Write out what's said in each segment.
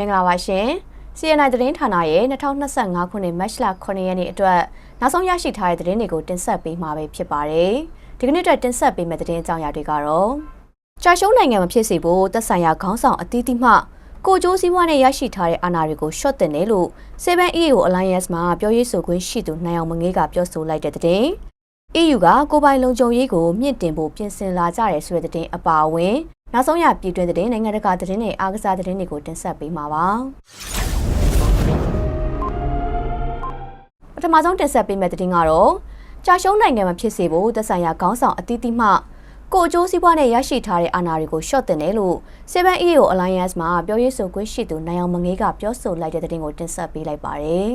မင်္ဂလာပါရှင် CNI သတင်းဌာနရဲ့2025ခုနှစ်မတ်လ9ရက်နေ့အတွက်နောက်ဆုံးရရှိထားတဲ့သတင်းတွေကိုတင်ဆက်ပေးမှာပဲဖြစ်ပါတယ်ဒီကနေ့အတွက်တင်ဆက်ပေးမယ့်သတင်းအကြောင်းအရာတွေကတော့ကြာရှုံးနိုင်ငံမှာဖြစ်စေဖို့သက်ဆိုင်ရာခေါင်းဆောင်အသီးသီးမှကိုကျိုးစည်းဝါးနဲ့ရရှိထားတဲ့အာဏာတွေကိုရှော့တင်တယ်လို့ 7EAO Alliance မှာပြောရေးဆိုခွင့်ရှိသူနိုင်အောင်မငေးကပြောဆိုလိုက်တဲ့သတင်း EU ကကိုပိုင်လုံခြုံရေးကိုမြင့်တင်ဖို့ပြင်ဆင်လာကြတယ်ဆိုတဲ့သတင်းအပါအဝင် နောက်ဆုံးရပြည်တွင်းသတင်းနိုင်ငံတကာသတင်းတွေအားကစားသတင်းတွေကိုတင်ဆက်ပေးမှာပါပထမဆုံးတင်ဆက်ပေးမယ့်သတင်းကတော့ကြာရှုံးနိုင်ငံမှာဖြစ်စေဖို့သက်ဆိုင်ရာခေါင်းဆောင်အသီးသီးမှကိုအကျိုးစီးပွားနဲ့ရရှိထားတဲ့အာဏာတွေကိုရှော့တင်တယ်လို့ 7EAO Alliance မှာပြောရေးဆိုခွင့်ရှိသူနိုင်အောင်မငေးကပြောဆိုလိုက်တဲ့သတင်းကိုတင်ဆက်ပေးလိုက်ပါတယ်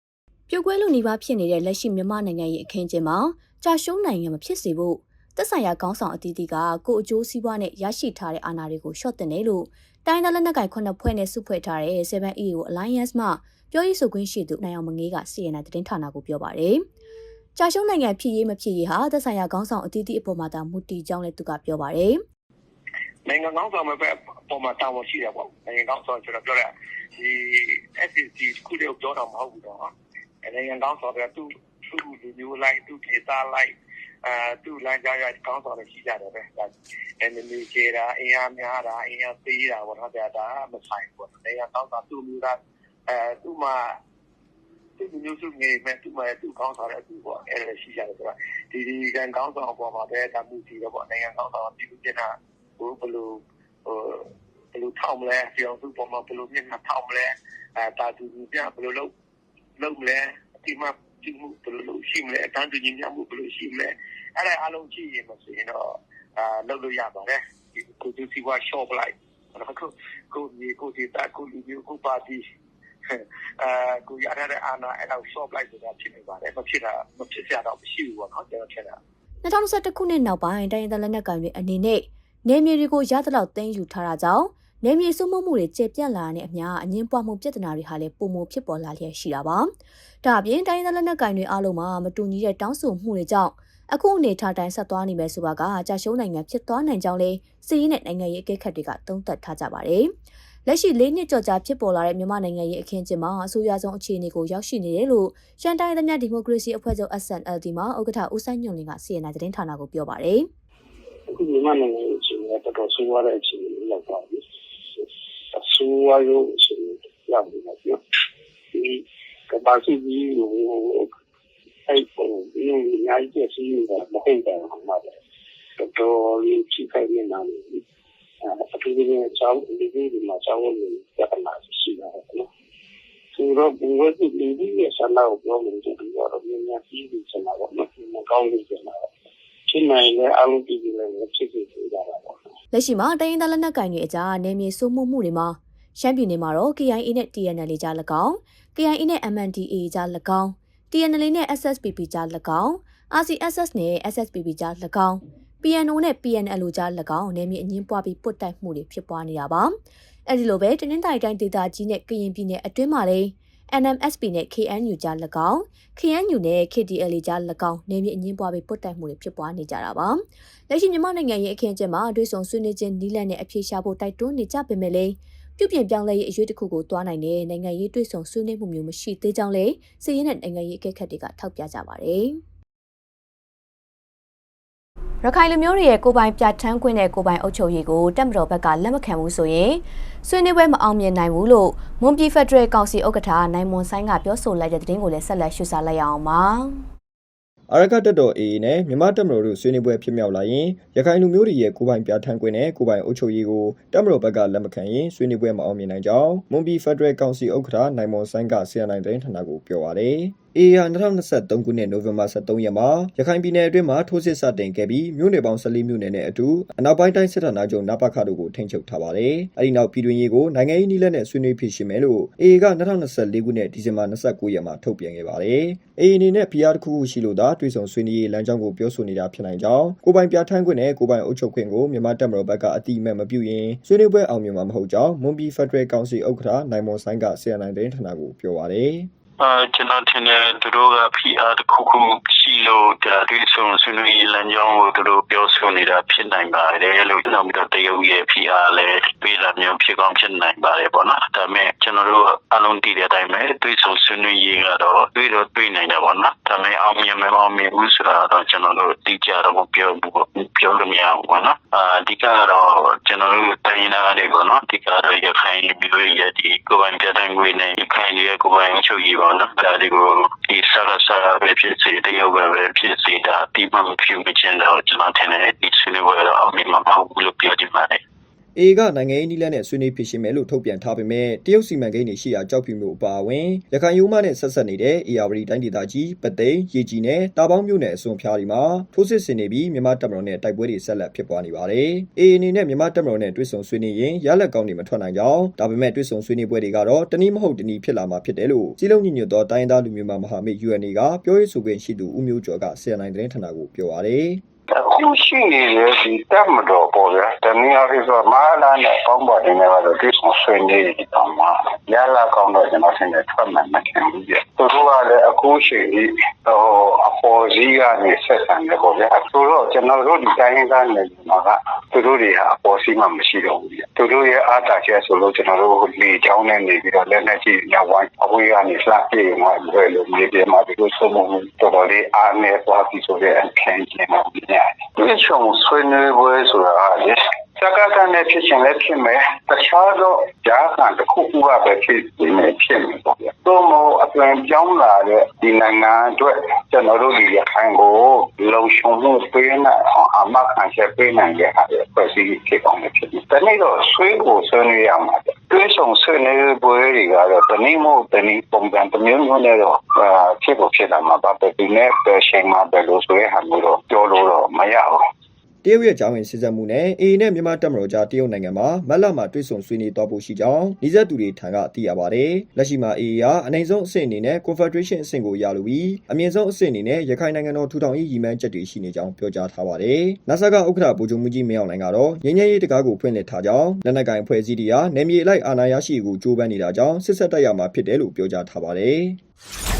။ပြုတ်ကွဲလူနေပါဖြစ်နေတဲ့လက်ရှိမြန်မာနိုင်ငံရဲ့အခင်းအကျင်းမှာကြာရှုံးနိုင်ငံမှာဖြစ်စေဖို့ သက်ဆိုင်ရာခေါင်းဆောင်အသီးသီးကကိုအကျိုးစီးပွားနဲ့ရရှိထားတဲ့အာဏာတွေကိုရှော့တင်တယ်လို့တိုင်းဒေသလက်နက်ကိုင်ခုနှစ်ဖွဲ့နဲ့စုဖွဲ့ထားတဲ့ 7EAO Alliance မှပြောရေးဆိုခွင့်ရှိသူနိုင်အောင်မငေးက CNN သတင်းဌာနကိုပြောပါတယ်။ကြာရှုံးနိုင်ငံဖြစ်ရေးမဖြစ်ရေးဟာသက်ဆိုင်ရာခေါင်းဆောင်အသီးသီးအပေါ်မှာသာမူတည်ကြောင်းလည်းသူကပြောပါတယ်။နိုင်ငံကောင်းဆောင်မဲ့ပဲပုံမှန်တာဝန်ရှိတယ်ပေါ့နိုင်ငံကောင်းဆောင်ကျွန်တော်ပြောတဲ့ဒီ SCC ခုတည်းပြောတာမဟုတ်ဘူးတော့နိုင်ငံကောင်းဆောင်တဲ့သူသူလူမျိုးလိုက်သူဒေသလိုက် အဲသူလမ်းကြားရကောင်းဆောင်တွေရှိကြတယ်ပဲဒါ enemy ကျေတာအင်အားများတာအင်အားသေးတာပေါ့နော်ဒါဒါမဆိုင်ဘူးနိုင်ငံကောင်းဆောင်သူမျိုးသားအဲသူမှသူမျိုးစုနေမဲ့သူမှသူကောင်းဆောင်တဲ့သူပေါ့အဲလိုရှိကြတယ်ဆိုတော့ဒီဒီကန်ကောင်းဆောင်ပေါ်မှာပဲဒါမှုကြည့်တော့ပေါ့နိုင်ငံကောင်းဆောင်ပြည်သူ့ကျန်းဟိုဘယ်လိုဟိုဘယ်လိုထောက်မလဲပြောင်းစုပေါ်မှာဘယ်လိုမျက်နှာထောက်မလဲအဲတာသူပြဘယ်လိုလုပ်လုပ်မလဲဒီမှာ ဒီမှုဘယ်လိုလုပ်ရှိမလဲအတန်းတူညီမျှမှုဘယ်လိုရှိမလဲအဲ့ဒါအလုံးကြည့်ရင်မဆိုရင်တော့အာလုပ်လို့ရပါတယ်ဒီကိုသူစီဝါ shop လိုက်တော့ကိုကိုဒီကိုဒီတာကိုလူမျိုးကိုပါတီအာကိုရတဲ့အာနာအဲ့တော့ shop လိုက်ဆိုတာဖြစ်နေပါတယ်မဖြစ်တာမဖြစ်ရတော့မရှိဘူးပေါ့နော်ကျွန်တော်ထင်တာ2021ခုနှစ်နောက်ပိုင်းတိုင်းဒေသလက်နက်ကိုင်တွေအနေနဲ့နေမြေတွေကိုရသလောက်သိမ်းယူထားတာကြောင့် နေမြေစုမှုမှုတွေကျေပြန့်လာတဲ့အမျှအငင်းပွားမှုပြဿနာတွေဟာလည်းပုံမဖြစ်ပေါ်လာလျက်ရှိတာပါ။ဒါအပြင်တိုင်းဒေသလက်နက်ကိုင်တွေအားလုံးမှာမတူညီတဲ့တောင်းဆိုမှုတွေကြောင့်အခုအနေထားတိုင်းဆက်သွားနေမယ်ဆိုပါကကြာရှုံးနိုင်ငံဖြစ်သွားနိုင်ကြောင်းလဲစီးရီးနဲ့နိုင်ငံရေးအကဲခတ်တွေကသုံးသပ်ထားကြပါတယ်။လက်ရှိလေးနှစ်ကြော်ကြာဖြစ်ပေါ်လာတဲ့မြန်မာနိုင်ငံရဲ့အခင်းကျင်းမှာအဆိုအရဆုံးအခြေအနေကိုရောက်ရှိနေတယ်လို့ရှမ်းတိုင်းဒေသဒီမိုကရေစီအဖွဲ့ချုပ် SNLD မှာဥက္ကဋ္ဌဦးဆိုင်ညွန့်လင်းက CNN သတင်းဌာနကိုပြောပါတယ်။အခုမြန်မာနိုင်ငံရဲ့အခြေအနေကတော်တော်ဆိုးရတဲ့အခြေအနေရောက်သွားပြီ။ အဆိုးရရုံအခြေအနေရောက်နေပါပြီ။ဒီကဘာစီကြီးကိုအဲ့ပုံဒီအများကြီးပြည့်စုံတာမဟုတ်တယ်ဟောမှာတယ်တော်တော်လေးချိခိုင်နေတာလေအထူးသဖြင့်ကျောင်းဒီဒီမှာကျောင်းဝင်ပြဿနာရှိတာပေါ့နော်သူတို့ဘဝတည်ပြီးရဆလာကိုပြောလို့ဒီတော့မြင်မြင်ပြီးပြီးစလာတော့မကောင်းဘူးစလာဖြစ်နိုင်လဲအလုံးပြည်လည်းဖြစ်ဖြစ်ကြတာပေါ့ လက်ရှိမှာတိုင်းရင်းသားလက်နက်ကိုင်တွေအကြားနေမြေစိုးမှုမှုတွေမှာရှမ်းပြည်နယ်မှာတော့ KIA နဲ့ TNL ကြား၎င်း KIA နဲ့ MNDAA ကြား၎င်း TNL နဲ့ SSPP ကြား၎င်း RCSS နဲ့ SSPP ကြား၎င်း PNO နဲ့ PNL ကြား၎င်းနယ်မြေအငင်းပွားပြီးပုတ်တိုက်မှုတွေဖြစ်ပွားနေတာပါအဲဒီလိုပဲတနင်္သာရီတိုင်းဒေသကြီးနဲ့ကရင်ပြည်နယ်အတွင်းမှာလည်း NMSP နဲ့ KNU ကြား၎င်း KNU နဲ့ KDL ကြား၎င်းနယ်မြေအငင်းပွားပြီးပုတ်တိုက်မှုတွေဖြစ်ပွားနေကြတာပါလက်ရှိမြန်မာနိုင်ငံရဲ့အခင်းအကျင်းမှာအတွေ့ဆုံဆွေးနွေးခြင်းနီးလန့်နဲ့အပြေရှားဖို့တိုက်တွန်းနေကြပေမဲ့လည်းပြုပြင်ပြောင်းလဲရေးအရွေးတစ်ခုကိုတွားနိုင်တဲ့နိုင်ငံရေးတွေ့ဆုံဆွေးနွေးမှုမျိုးမရှိသေးကြောင်းလည်းစီးရင်တဲ့နိုင်ငံရေးအကဲခတ်တွေကထောက်ပြကြပါတယ်။ရခိုင်လူမျိုးတွေရဲ့ကိုပိုင်ပြဋ္ဌာန်းခွင့်နဲ့ကိုပိုင်အုပ်ချုပ်ရေးကိုတက်မတော်ဘက်ကလက်မခံဘူးဆိုရင် ဆွေးနွေးပွဲမအောင်မြင်နိုင်ဘူးလို့မွန်ပြည်ဖက်ဒရယ်ကောင်စီဥက္ကဋ္ဌနိုင်မွန်ဆိုင်ကပြောဆိုလိုက်တဲ့သတင်းကိုလည်းဆက်လက်ရှုစားလိုက်ရအောင်ပါ။အာရကတက်တော် AA နဲ့မြန်မာတက်မတော်တို့ဆွေးနွေးပွဲဖြစ်မြောက်လာရင်ရခိုင်လူမျိုးတွေရဲ့ကိုပိုင်ပြဋ္ဌာန်းခွင့်နဲ့ကိုပိုင်အုပ်ချုပ်ရေးကိုတက်မတော်ဘက်ကလက်မခံရင်ဆွေးနွေးပွဲမအောင်မြင်နိုင်ကြောင်းမွန်ပြည်ဖက်ဒရယ်ကောင်စီဥက္ကဋ္ဌနိုင်မွန်ဆိုင်က CNN သတင်းဌာနကိုပြောပါရယ်။ AA ဟာ2023ခုနှစ်နိုဝင်ဘာ23ရက်မှာရခိုင်ပြည်နယ်အတွင်းမှာထိုးစစ်စတင်ခဲ့ပြီးမြို့နယ်ပေါင်း14မြို့နယ်နဲ့အတူအနောက်ပိုင်းတိုင်းစစ်ဌာနချုပ်နပခတို့ကိုထိန်းချုပ်ထားပါတယ်။အဲဒီနောက်ပြည်တွင်းရေးကိုနိုင်ငံရေးနည်းလမ်းနဲ့ဆွေးနွေးဖြစ်ရှိမယ်လို့ AA က2024ခုနှစ်ဒီဇင်ဘာ29ရက်မှာထုတ်ပြန်ခဲ့ပါတယ်။ AA အနေနဲ့ PR တစ်ခုခုရှိလို့သာတွေ့ဆုံဆွေးနွေးရေးလမ်းကြောင်းကိုပြောဆိုနေတာဖြစ်နိုင်ကြောင်းကိုပိုင်ပြဋ္ဌာန်းခွင့်နဲ့ကိုပိုင်အုပ်ချုပ်ခွင့်ကိုမြန်မာတပ်မတော်ဘက်ကအတိအမဲ့မပြုရင်ဆွေးနွေးပွဲအောင်မြင်မှာမဟုတ်ကြောင်းမွန်ပြည်ဖက်ဒရယ်ကောင်စီဥက္ကဋ္ဌနိုင်မွန်ဆိုင်က CNN သတင်းဌာနကိုပြောပါတယ်။ အာကျွန်တော်ထင်တယ်သူတို့က PR တစ်ခုခုရှိလို့ဒါတွေ့ဆုံဆွေးနွေးရေးလမ်းကြောင်းကိုသူတို့ပြောဆိုနေတာဖြစ်နိုင်ပါတယ်လို့နောက်ပြီးတော့တရုတ်ရဲ့ PR လည်းပေးလာမျိုးဖြစ်ကောင်းဖြစ်နိုင်ပါတယ်ပေါ့နော်ဒါပေမဲ့ကျွန်တော်တို့အလုံးတည်တဲ့အတိုင်းပဲတွေ့ဆုံဆွေးနွေးရေးကတော့တွေ့တော့တွေ့နိုင်တယ်ပေါ့နော်ဒါပေမဲ့အောင်မြင်မအောင်မြင်ဘူးဆိုတာတော့ကျွန်တော်တို့တိကျတော့မပြောဘူးပေါ့ပြောလို့မရဘူးပေါ့နော်အာအဓိကကတော့ကျွန်တော်တို့တိုင်းနာတွေပေါ့နော်အဓိကတော့ရခိုင်ပြည်သူရဲ့ဒီကိုယ်ပိုင်ပြတိုင်းငွေနဲ့ရခိုင်ရဲ့ကိုယ်ပိုင်ချုပ်ကြီးပေါ့နော်ဒါဒီကိုဒီဆရာဆရာပဲဖြစ်စေတရုတ်ပဲပဲဖြစ်စေဒါဒီမှမဖြစ်မချင်းတော့ကျွန်တော်ထင်တယ်ဒီဆွေးနွေးပွဲတော့အောင်မြင်မှာမဟုတ်ဘူးလို့ပြောချင်ပါတယ် အေကနိုင်ငံရေးနည်းလမ်းနဲ့ဆွေးနွေးဖြစ်ရှင်မယ်လို့ထုတ်ပြန်ထားပေမဲ့တရုတ်စီမံကိန်းတွေရှိရာကြောက်ဖြူမျိုးအပါအဝင်ရခိုင်ရိုးမနဲ့ဆက်ဆက်နေတဲ့ AR တိုင်းဒေသကြီးပသိမ်ရေကြီးနဲ့တာပေါင်းမြို့နယ်အစွန်ဖျားတွေမှာထိုးစစ်ဆင်နေပြီးမြန်မာတပ်မတော်နဲ့တိုက်ပွဲတွေဆက်လက်ဖြစ်ပွားနေပါတယ်။ AA အနေနဲ့မြန်မာတပ်မတော်နဲ့တွဲဆုံဆွေးနွေးရင်ရလက်ကောင်းတွေမထွက်နိုင်ကြောင်းဒါပေမဲ့တွဲဆုံဆွေးနွေးပွဲတွေကတော့တနည်းမဟုတ်တနည်းဖြစ်လာမှာဖြစ်တယ်လို့စီလုံးညီညွတ်သောတိုင်းရင်းသားလူမျိုးများမဟာမိတ် UNA ကပြောရေးဆိုခွင့်ရှိသူဦးမျိုးကျော်ကဆီယန်နိုင်သတင်းဌာနကိုပြောပါတယ် အခုရှိနေတဲ့ဒီတက်မတော်ပေါ်ရတနည်းအားဖြင့်ဆိုမာလာနဲ့ပေါင်းပါတယ်နဲ့ကတော့ဒီဆောင်ဆွေးနေတယ်တောင်မှရလာကောင်းတော့ကျွန်တော်ဆင်တယ်ထွက်မှမခင်ဘူးပြသူတို့ကလည်းအခုရှိဒီဟိုအပေါ်စီးကနေဆက်ဆံတယ်ပေါ့ဗျာသူတို့ကျွန်တော်တို့ဒီတိုင်းသားနေမှာကသူတို့တွေဟာအပေါ်စီးမှမရှိတော့ဘူးပြသူတို့ရဲ့အားတာချက်ဆိုလို့ကျွန်တော်တို့လေချောင်းနဲ့နေပြီးတော့လက်နဲ့ကြည့်ညဝိုင်းအဝေးကနေလှပြေးမှဘယ်လိုမြေပြေမှာဒီလိုဆုံးမှုတော်တော်လေးအားနေသွားပြီဆိုတဲ့အခင်းကျင်းတော့ပြရတယ်ဒီချုံဆွေးနွေးပွဲဆိုတာလေ စကားကနဲ့ဖြစ်ချင်လည်းဖြစ်မယ်တခြားသောဂျာကန်တစ်ခုခုကပဲဖြစ်နေဖြစ်နေပေါ့ဗျာသို့မဟုတ်အသွင်ပြောင်းလာတဲ့ဒီနိုင်ငံအတွက်ကျွန်တော်တို့ဒီရခိုင်ကိုလုံခြုံမှုပေးနိုင်အောင်အမခံချက်ပေးနိုင်တဲ့ဟာတွေဖွဲ့စည်းဖြစ်အောင်လည်းဖြစ်တယ်။ဒီနေ့တော့ဆွေးကိုဆွေးနွေးရမှာပဲ။တွဲဆောင်ဆွေးနွေးပွဲတွေကတော့တနည်းမဟုတ်တနည်းပုံစံတစ်မျိုးမျိုးနဲ့တော့အာဖြစ်ဖို့ဖြစ်လာမှာပါပဲဒီနေ့ပဲချိန်မှာပဲလို့ဆိုရဟာမျိုးတော့ပြောလို့တော့မရဘူး တရုတ်ရဲ့ဂျာဝင်စစ်ဆက်မှုနဲ့ AA နဲ့မြန်မာတပ်မတော်ကြားတရုတ်နိုင်ငံမှာမက်လမှာတွေ့ဆုံဆွေးနွေးတော့ဖို့ရှိကြောင်းနှိစက်သူတွေထံကသိရပါတယ်။လက်ရှိမှာ AA ကအနိုင်ဆုံးအဆင့်အနေနဲ့ Confederation အဆင့်ကိုရလိုပြီးအမြင့်ဆုံးအဆင့်အနေနဲ့ရခိုင်နိုင်ငံတော်ထူထောင်ရေးရည်မှန်းချက်တွေရှိနေကြောင်းပြောကြားထားပါတယ်။ NASA ကဥက္ကဋ္ဌဗိုလ်ချုပ်မှုကြီးမင်းအောင်လှိုင်ကတော့ငြိမ်းချမ်းရေးတကားကိုဖွင့်လှစ်ထားကြောင်းလက်နက်ကိုင်အဖွဲ့အစည်းတွေဟာနယ်မြေအလိုက်အာဏာရရှိရေးကိုကြိုးပမ်းနေတာကြောင့်စစ်ဆက်တက်ရမှာဖြစ်တယ်လို့ပြောကြားထားပါတယ်။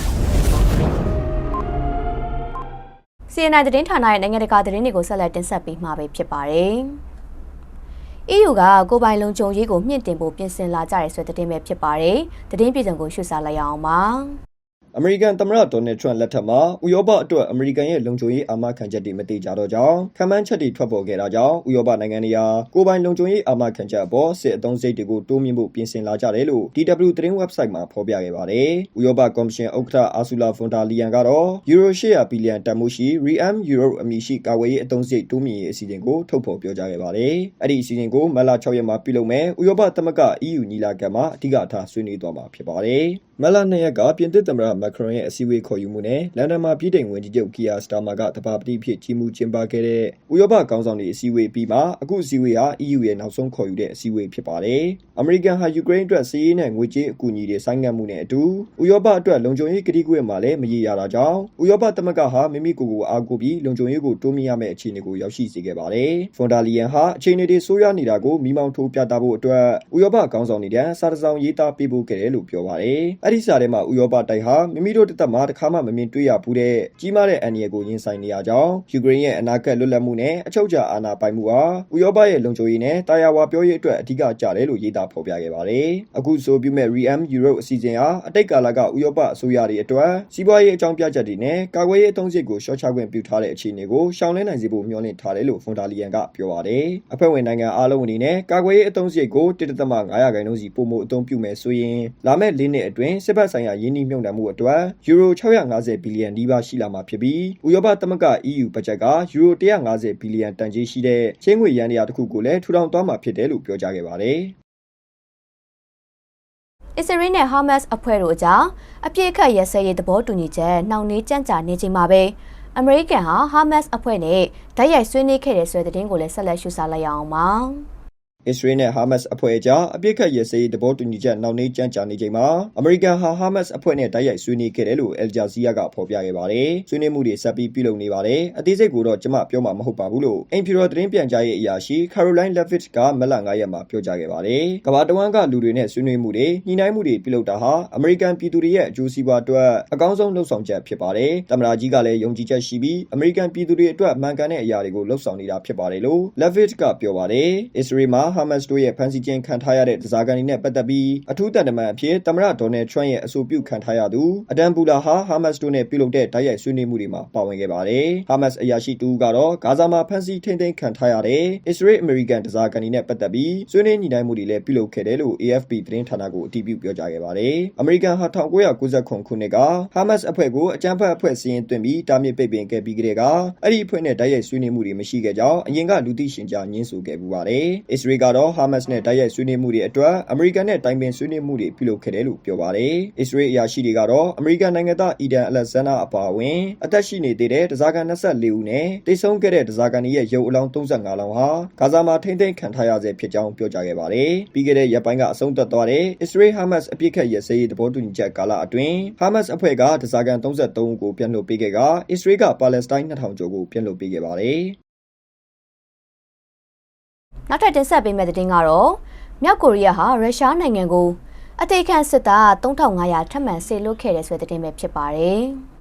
CNN သတင်းဌာနရဲ့နိုင်ငံတကာသတင်းတွေကိုဆက်လက်တင်ဆက်ပေးမှာပဲဖြစ်ပါတယ်။ EU ကကိုပိုင်လုံခြုံရေးကိုမြင့်တင်ဖို့ပြင်ဆင်လာကြတဲ့ဆိုတဲ့သတင်းပဲဖြစ်ပါတယ်။သတင်းပြည်စုံကိုရှုစားလိုက်ရအောင်ပါ။ အမေရိကန်သမ္မတဒေါ်နယ်ထရန့်လက်ထက်မှာဥရောပအတွက်အမေရိကန်ရဲ့လုံခြုံရေးအာမခံချက်တွေမတိကျတော့ကြောင်းခံမှန်းချက်တွေထွက်ပေါ်ခဲ့တာကြောင့်ဥရောပနိုင်ငံတွေဟာကိုယ်ပိုင်လုံခြုံရေးအာမခံချက်အပေါ်စစ်အသုံးစိတ်တွေကိုတိုးမြင့်ဖို့ပြင်ဆင်လာကြတယ်လို့ DW သတင်း website မှာဖော်ပြခဲ့ပါတယ်။ဥရောပကော်မရှင်ဥက္ကဋ္ဌအာဆူလာဖွန်ဒါလီယန်ကတော့ယူရို800ဘီလီယံတန်ဖိုးရှိ REAM Europe အမည်ရှိကာကွယ်ရေးအသုံးစိတ်တိုးမြင့်ရေးအစီအစဉ်ကိုထုတ်ဖော်ပြောကြားခဲ့ပါတယ်။အဲ့ဒီအစီအစဉ်ကိုမတ်လ6ရက်မှာပြုလုပ်မယ်ဥရောပသမဂ္ဂ EU ညီလာခံမှာအဓိကထားဆွေးနွေးသွားမှာဖြစ်ပါတယ်။ မတ်လ2ရက်ကပြင်သစ်သမ္မတမက်ခရွန်ရဲ့အစည်းအဝေးခေါ်ယူမှုနဲ့လန်ဒန်မှာပြည်ထိုင်ဝင်ကြီးချုပ်ကီယာစတာမာကတဘာပတိဖြစ်ကြီးမှုကျင်းပခဲ့တဲ့ဥရောပခေါင်းဆောင်တွေအစည်းအဝေးပြီးမှအခုအစည်းအဝေးဟာ EU ရဲ့နောက်ဆုံးခေါ်ယူတဲ့အစည်းအဝေးဖြစ်ပါတယ်။အမေရိကန်ဟာယူကရိန်းအတွက်စီးရေးနဲ့ငွေကြေးအကူအညီတွေဆိုင်းငံ့မှုနဲ့အတူဥရောပအတွက်လုံခြုံရေးကတိကဝတ်မှာလည်းမရေရာတာကြောင့်ဥရောပသမဂ္ဂဟာမိမိကိုယ်ကိုအားကိုးပြီးလုံခြုံရေးကိုတိုးမြင့်ရမယ့်အခြေအနေကိုရောက်ရှိစေခဲ့ပါတယ်။ဖွန်ဒါလီယန်ဟာအခြေအနေတွေဆိုးရွားနေတာကိုမိမောင်းထိုးပြသဖို့အတွက်ဥရောပခေါင်းဆောင်တွေတန်းစာတစောင်ရေးသားပေးပို့ခဲ့တယ်လို့ပြောပါတယ်။အဲ့ဒီစာထဲမှာဥရောပတိုက်ဟာမိမိတို့တစ်သက်မှာတစ်ခါမှမမြင်တွေ့ရဘူးတဲ့ကြီးမားတဲ့အန္တရာယ်ကိုရင်ဆိုင်နေရကြောင်းယူကရိန်းရဲ့အနာဂတ်လွတ်လပ်မှုနဲ့အချုပ်အခြာအာဏာပိုင်မှုဟာဥရောပရဲ့လုံခြုံရေးနဲ့တာယာဝါပြောရေးအတွက်အဓိကကျတယ်လို့ရေးသားဖော်ပြခဲ့ပါတယ်။အခုဆိုပြုမဲ့ REAM Europe အစီအစဉ်ဟာအတိတ်ကာလကဥရောပအစိုးရတွေအတွက်စီးပွားရေးအကြောင်းပြချက်တွေနဲ့ကာကွယ်ရေးအသုံးစရိတ်ကိုရှော့ချခွင့်ပြုထားတဲ့အခြေအနေကိုရှောင်လင်းနိုင်စေဖို့မျှော်လင့်ထားတယ်လို့ဖွန်ဒါလီယန်ကပြောပါတယ်။အဖွဲ့ဝင်နိုင်ငံအားလုံးအနေနဲ့ကာကွယ်ရေးအသုံးစရိတ်ကို1.5ရာခိုင်နှုန်းစီပိုမိုအသုံးပြုမယ်ဆိုရင်လာမယ့်၄နှစ်အတွင်းစစ်ဘက်ဆိုင်ရာယင်းနှိမ့်မြုပ်နှံမှုအတွက်ယူရို650ဘီလီယံနီးပါးရှိလာမှာဖြစ်ပြီးဥရောပသမဂ္ဂ EU ဘတ်ဂျက်ကယူရို150ဘီလီယံတန်ကြေးရှိတဲ့ချင်းငွေရန်တရားတစ်ခုကိုလည်းထူထောင်သွားမှာဖြစ်တယ်လို့ပြောကြားခဲ့ပါတယ်။အစ္စရေးနဲ့ဟာမတ်စ်အဖွဲ့တို့အကြားအပြစ်အခတ်ရစဲရေးသဘောတူညီချက်နှောင့်နှေးကြန့်ကြာနေချိန်မှာပဲအမေရိကန်ဟာဟာမတ်စ်အဖွဲ့နဲ့ဓာတ်ရိုက်ဆွေးနွေးခဲ့တဲ့ဆွဲတဲ့တင်ကိုလည်းဆက်လက်ရှုစားလိုက်ရအောင်ပါ။ အစ္စရေးနဲ့ဟာမတ်စ်အဖွဲ့အကြားအပြစ်ခတ်ရစရေးသဘောတူညီချက်နောက်နှေးကြန့်ကြာနေချိန်မှာအမေရိကန်ဟာဟာမတ်စ်အဖွဲ့နဲ့တိုက်ရိုက်ဆွေးနွေးခဲ့တယ်လို့အယ်ဂျာဇီယာကဖော်ပြခဲ့ပါတယ်။ဆွေးနွေးမှုတွေဆက်ပြီးပြုလုပ်နေပါတယ်။အသေးစိတ်ကိုတော့ကျွန်မပြောမှာမဟုတ်ပါဘူးလို့အင်ဖြူတော်သတင်းပြန်ကြားရေးအရာရှိ Caroline Levitt ကမက်လ9ရက်မှာပြောကြားခဲ့ပါတယ်။ကမ္ဘာတဝန်းကလူတွေနဲ့ဆွေးနွေးမှုတွေညှိနှိုင်းမှုတွေပြုလုပ်တာဟာအမေရိကန်ပြည်သူတွေရဲ့အကျိုးစီးပွားအတွက်အကောင်းဆုံးလှုပ်ဆောင်ချက်ဖြစ်ပါတယ်။တမန်တော်ကြီးကလည်းယုံကြည်ချက်ရှိပြီးအမေရိကန်ပြည်သူတွေအတွက်မှန်ကန်တဲ့အရာတွေကိုလှုပ်ဆောင်နေတာဖြစ်ပါတယ်လို့ Levitt ကပြောပါတယ်။အစ္စရေးမှာ Hamas တို့ရဲ့ဖမ်းဆီးခြင်းခံထားရတဲ့ဒဇာကန်တွေနဲ့ပတ်သက်ပြီးအထူးတန်တမန်အဖြစ်တမန်တော်ဒေါ်နယ်ထရန့်ရဲ့အဆိုပြုခံထားရသူအဒမ်ဘူလာဟာ Hamas တို့နဲ့ပြုလုပ်တဲ့တိုက်ရိုက်ဆွေးနွေးမှုတွေမှာပါဝင်ခဲ့ပါတယ်။ Hamas အရာရှိတူကတော့ဂါဇာမှာဖမ်းဆီးထိန်းသိမ်းခံထားရတဲ့အစ္စရေးအမေရိကန်ဒဇာကန်တွေနဲ့ပတ်သက်ပြီးဆွေးနွေးညှိနှိုင်းမှုတွေလည်းပြုလုပ်ခဲ့တယ်လို့ AFP သတင်းဌာနကိုအတည်ပြုပြောကြားခဲ့ပါတယ်။အမေရိကန်ဟာ1999ခုနှစ်က Hamas အဖွဲ့ကိုအကြမ်းဖက်အဖွဲ့စီရင်သွင်းပြီးတားမြစ်ပိတ်ပင်ခဲ့ပြီးကတည်းကအဲ့ဒီအဖွဲ့နဲ့တိုက်ရိုက်ဆွေးနွေးမှုတွေမရှိခဲ့ကြောင်းအရင်ကလူသိရှင်ကြားညင်းဆိုခဲ့ပူပါတယ်။အစ္စရေးကတော့ Hamas နဲ့တိုက်ရိုက်ဆွေးနွေးမှုတွေအတွက်အမေရိကန်နဲ့တိုင်ပင်ဆွေးနွေးမှုတွေပြုလုပ်ခဲ့တယ်လို့ပြောပါတယ်။အစ္စရေးအရာရှိတွေကတော့အမေရိကန်နိုင်ငံသားအီဒန်အလက်ဇန်နာအပါအဝင်အသက်ရှိနေသေးတဲ့ဒဇာကန်24ဦးနဲ့တိတ်ဆုံးခဲ့တဲ့ဒဇာကန်ရဲ့ရုပ်အလောင်း35လောင်းဟာဂါဇာမှာထိမ့်သိမ်းခံထားရဆဲဖြစ်ကြောင်းပြောကြားခဲ့ပါတယ်။ပြီးခဲ့တဲ့ရက်ပိုင်းကအဆုံးသတ်သွားတဲ့အစ္စရေးဟာမတ်စ်အပြစ်ခတ်ရစရေးသဘောတူညီချက်ကာလအတွင်းဟာမတ်စ်အဖွဲ့ကဒဇာကန်33ဦးကိုပြန်လွှတ်ပေးခဲ့ကအစ္စရေးကပါလက်စတိုင်း2000ကျော်ကိုပြန်လွှတ်ပေးခဲ့ပါတယ်။ နောက်ထပ်တင်ဆက်ပေးမယ့်သတင်းကတော့မြောက်ကိုရီးယားဟာရုရှားနိုင်ငံကိုအသေးခံစစ်သား3500ထပ်မံဆေလွတ်ခဲ့တယ်ဆိုတဲ့သတင်းပဲဖြစ်ပါတယ်။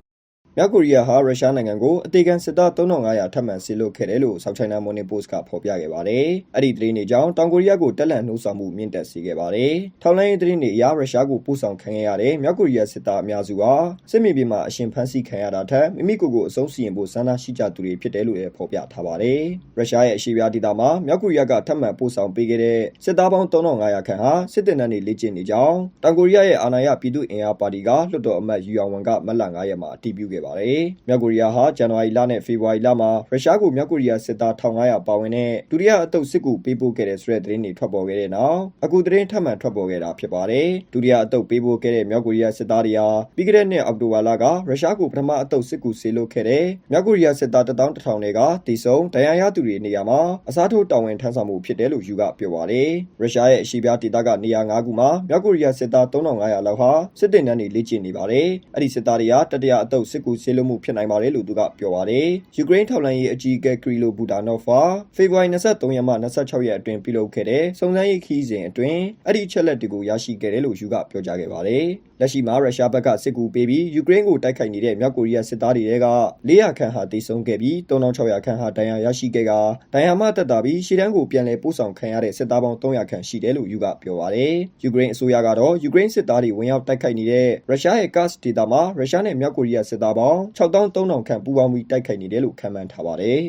မြောက်ကိုရီးယားဟာရုရှားနိုင်ငံကိုအသေးခံစစ်သား3500ထပ်မံဆေလွတ်ခဲ့တယ်လို့ South China Morning Post ကဖော်ပြခဲ့ပါတယ်။အဲ့ဒီသတင်းတွေကြောင့်တောင်ကိုရီးယားကိုတက်လန့်နှိုးဆော်မှုမြင့်တက်စေခဲ့ပါတယ်။ထောက်လိုင်းရေးသတင်းတွေအရရုရှားကိုပို့ဆောင်ခံရတဲ့မြောက်ကိုရီးယားစစ်သားအများစုဟာစစ်မြေပြင်မှာအရှင်ဖမ်းဆီးခံရတာထက်မိမိကိုယ်ကိုအဆုံးစီရင်ဖို့ဆန္ဒရှိကြသူတွေဖြစ်တယ်လို့လည်းဖော်ပြထားပါတယ်။ရုရှားရဲ့အရှေ့ပြားဒေသမှာမြောက်ကိုရီးယားကထပ်မံပို့ဆောင်ပေးခဲ့တဲ့စစ်သားပေါင်း3500ခန့်ဟာစစ်တပ်နဲ့လေ့ကျင့်နေကြောင်းတောင်ကိုရီးယားရဲ့အာဏာရပြည်သူ့အင်အားပါတီကလွှတ်တော်အမတ်ယူအောင်ဝန်ကမက်လ9ရက်မှာအတည်ပြုခဲ့ပါတယ်။မြောက်ကိုရီးယားဟာဇန်နဝါရီလနဲ့ဖေဖော်ဝါရီလမှာရုရှားကိုမြောက်ကိုရီးယားစစ်သား1500ပါဝင်တဲ့ဒုတိယအသုတ်စစ်ကူပေးပို့ခဲ့တဲ့ဆိုတဲ့သတင်းတွေထွက်ပေါ်ခဲ့တဲ့နောက်အခုသတင်းထပ်မံထွက်ပေါ်ခဲ့တာဖြစ်ပါတယ်။ဒုတိယအသုတ်ပေးပို့ခဲ့တဲ့မြောက်ကိုရီးယားစစ်သားတွေဟာပြီးခဲ့တဲ့နှစ်အောက်တိုဘာလကရုရှားကိုပထမအသုတ်စစ်ကူဆေးလုပ်ခဲ့တဲ့မြောက်ကိုရီးယားစစ်သား1000တွေကတည်ဆုံဒဏ်ရာရသူတွေနေရာမှာအစားထိုးတာဝန်ထမ်းဆောင်မှုဖြစ်တယ်လို့ယူကပြောပါတယ်။ရုရှားရဲ့အရှေ့ပြားဒေသကနေရာ9ခုမှာမြောက်ကိုရီးယားစစ်သား3500လောက်ဟာစစ်တင်တန်းတွေလေ့ကျင့်နေပါတယ်။အဲ့ဒီစစ်သားတွေကတတိယအသုတ်စစ်ကူဆေးလုပ်မှုဖြစ်နိုင်ပါတယ်လို့သူကပြောပါတယ်။ယူကရိန်းထောက်လှမ်းရေးအကြီးအကဲကရီလိုဘူတာနော့ဖာဖေဖော်ဝါရီ23ရက်မှ26ရက်အတွင်းပြုလုပ်ခဲ့တဲ့စုံစမ်းရေးခီးစဉ်အတွင်းအဲ့ဒီအချက်လက်တွေကိုရရှိခဲ့တယ်လို့ယူကပြောကြားခဲ့ပါတယ်။လက်ရှိမှာရုရှားဘက်ကစစ်ကူပေးပြီးယူကရိန်းကိုတိုက်ခိုက်နေတဲ့မြောက်ကိုရီးယားစစ်သားတွေက400ခန့်ဟာတိတ်ဆုံးခဲ့ပြီး3600ခန့်ဟာဒဏ်ရာရရှိခဲ့ကဒဏ်ရာမှတက်တာပြီးရှေ့တန်းကိုပြန်လည်ပို့ဆောင်ခံရတဲ့စစ်သားပေါင်း300ခန့်ရှိတယ်လို့ယူကပြောပါတယ်။ယူကရိန်းအစိုးရကတော့ယူကရိန်းစစ်သားတွေဝင်ရောက်တိုက်ခိုက်နေတဲ့ရုရှားရဲ့ Kars ဒေသမှာရုရှားနဲ့မြောက်ကိုရီးယားစစ်သားပေါင်း6300ခန့်ပူးပေါင်းပြီးတိုက်ခိုက်နေတယ်လို့ခန့်မှန်းထားပါတယ်။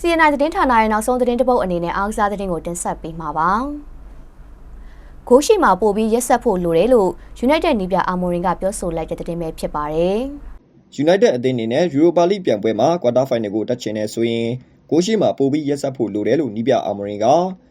CNI သတင်းဌာနရဲ့နောက်ဆုံးသတင်းတပုတ်အနေနဲ့အားကစားသတင်းကိုတင်ဆက်ပေးမှာပါ။ဂိုးရှိမှာပို့ပြီးရက်ဆက်ဖို့လိုတယ်လို့ United နီးပြအာမိုရင်ကပြောဆိုလိုက်တဲ့သတင်းပဲဖြစ်ပါတယ်။ United အသင်းအနေနဲ့ Europa League ပြိုင်ပွဲမှာ quarter final ကိုတက်ချင်နေဆိုရင် ဂိုးရှိမှာပို့ပြီးရက်ဆက်ဖို့လိုတယ်လို့နီးပြအာမိုရင်က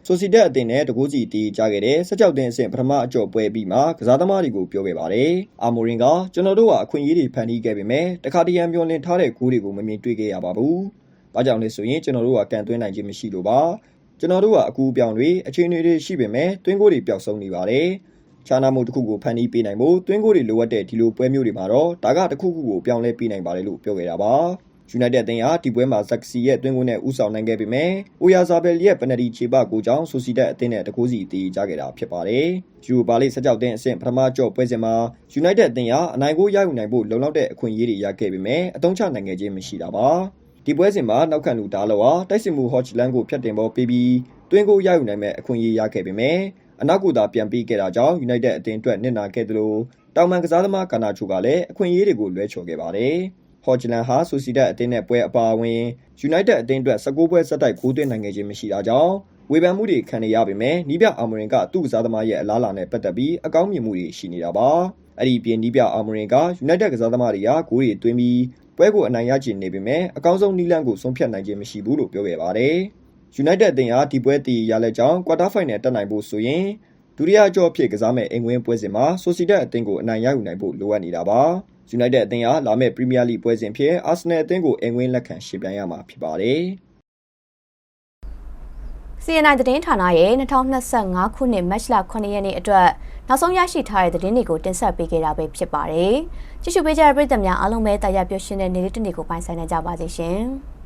ဆိုစီတက်အသင်းနဲ့တကူစီတီးကြခဲ့တဲ့16တင်းအဆင့်ပထမအကြော့ပွဲပြီးမှကစားသမားတွေကိုပြောခဲ့ပါတယ်။အာမိုရင်ကကျွန်တော်တို့ကအခွင့်အရေးတွေဖန်တီးခဲ့ပေမဲ့တခါတရံမျောလင့်ထားတဲ့ဂိုးတွေကိုမမြင်တွေ့ခဲ့ရပါဘူး။ဘာကြောင့်လဲဆိုရင်ကျွန်တော်တို့ကကန်သွင်းနိုင်ခြင်းမရှိလို့ပါ။ကျွန်တော်တို့ကအကူအပြောင်တွေအခြေအနေတွေရှိပေမဲ့တွင်းကိုတွေပျောက်ဆုံးနေပါတယ်။ခြားနာမှုတစ်ခုကိုဖန်တီးပေးနိုင်ဖို့တွင်းကိုတွေလိုအပ်တဲ့ဒီလိုပွဲမျိုးတွေမှာတော့ဒါကတစ်ခုခုကိုပြောင်းလဲပေးနိုင်ပါတယ်လို့ပြောခဲ့တာပါ။ United အသင်းဟာဒီပွဲမှာဇက်စီရဲ့အတွင်းကိုနဲ့ဦးဆောင်နိုင်ခဲ့ပေမဲ့အိုယာဇာဘယ်လ်ရဲ့ပနဒီခြေပကိုကြောင့်ဆိုစီတက်အသင်းနဲ့တကိုးစီတီးကြခဲ့တာဖြစ်ပါတယ်။ယူပါလိ16တင်းအဆင့်ပထမကြော့ပွဲစဉ်မှာ United အသင်းဟာအနိုင်ကိုရယူနိုင်ဖို့လုံလောက်တဲ့အခွင့်အရေးတွေရခဲ့ပေမဲ့အတုံးချနိုင်ခဲ့ခြင်းမရှိတာပါ။ဒီပွဲစဉ်မှာနောက်ခံလူဒါလောဟာတိုက်စစ်မှု Hotchland ကိုဖျက်တင်ပေါ်ပေးပြီးတွင်းကိုရယူနိုင်မဲ့အခွင့်အရေးရခဲ့ပေမဲ့အနောက်ကိုသာပြန်ပြီးခဲ့တာကြောင့် United အသင်းအတွက်နစ်နာခဲ့သလိုတောင်မန်ကစားသမားကာနာချိုကလည်းအခွင့်အရေးတွေကိုလွဲချော်ခဲ့ပါတယ်။ ဟော့ဂျလန်ဟာဆိုစီဒတ်အသင်းနဲ့ပွဲအပါအဝင် United အသင်းအတွက်16ပွဲဆက်တိုက်ဂိုးသွင်းနိုင်ခဲ့ခြင်းမရှိတာကြောင့်ဝေဖန်မှုတွေခံနေရပေမဲ့နီးပြအာမရင်ကသူ့ကစားသမားရဲ့အလားအလာနဲ့ပတ်သက်ပြီးအကောင်းမြင်မှုတွေရှိနေတာပါ။အဲ့ဒီပြင်နီးပြအာမရင်က United ကစားသမားတွေကဂိုးတွေသွင်းပြီးပွဲကိုအနိုင်ရချင်နေပေမဲ့အကောင်းဆုံးနီးလန်းကိုဆုံးဖြတ်နိုင်ခြင်းမရှိဘူးလို့ပြောခဲ့ပါတယ်။ United အသင်းဟာဒီပွဲတည်ရလက်ကြောင်း quarter final တက်နိုင်ဖို့ဆိုရင်ဒုတိယကြော့ဖြစ်ကစားမဲ့အိမ်ဝင်းပွဲစဉ်မှာဆိုစီဒတ်အသင်းကိုအနိုင်ရယူနိုင်ဖို့လိုအပ်နေတာပါ။ United အသင်းဟာလာမယ့် Premier League ပွဲစဉ်ဖြစ် Arsenal အသင်းကိုအိမ်ဝင်းလက်ခံရှင်ပြိုင်ရမှာဖြစ်ပါတယ်။ CNI သတင်းဌာနရဲ့2025ခုနှစ်မတ်လ9ရက်နေ့အတွက်နောက်ဆုံးရရှိထားတဲ့သတင်းတွေကိုတင်ဆက်ပေးခဲ့တာပဲဖြစ်ပါတယ်။ကြည့်ရှုပေးကြတဲ့ပရိသတ်များအားလုံးပဲတာယာပျော်ရွှင်တဲ့နေ့လေးတစ်နေ့ကိုပိုင်ဆိုင်နိုင်ကြပါစေရှင်။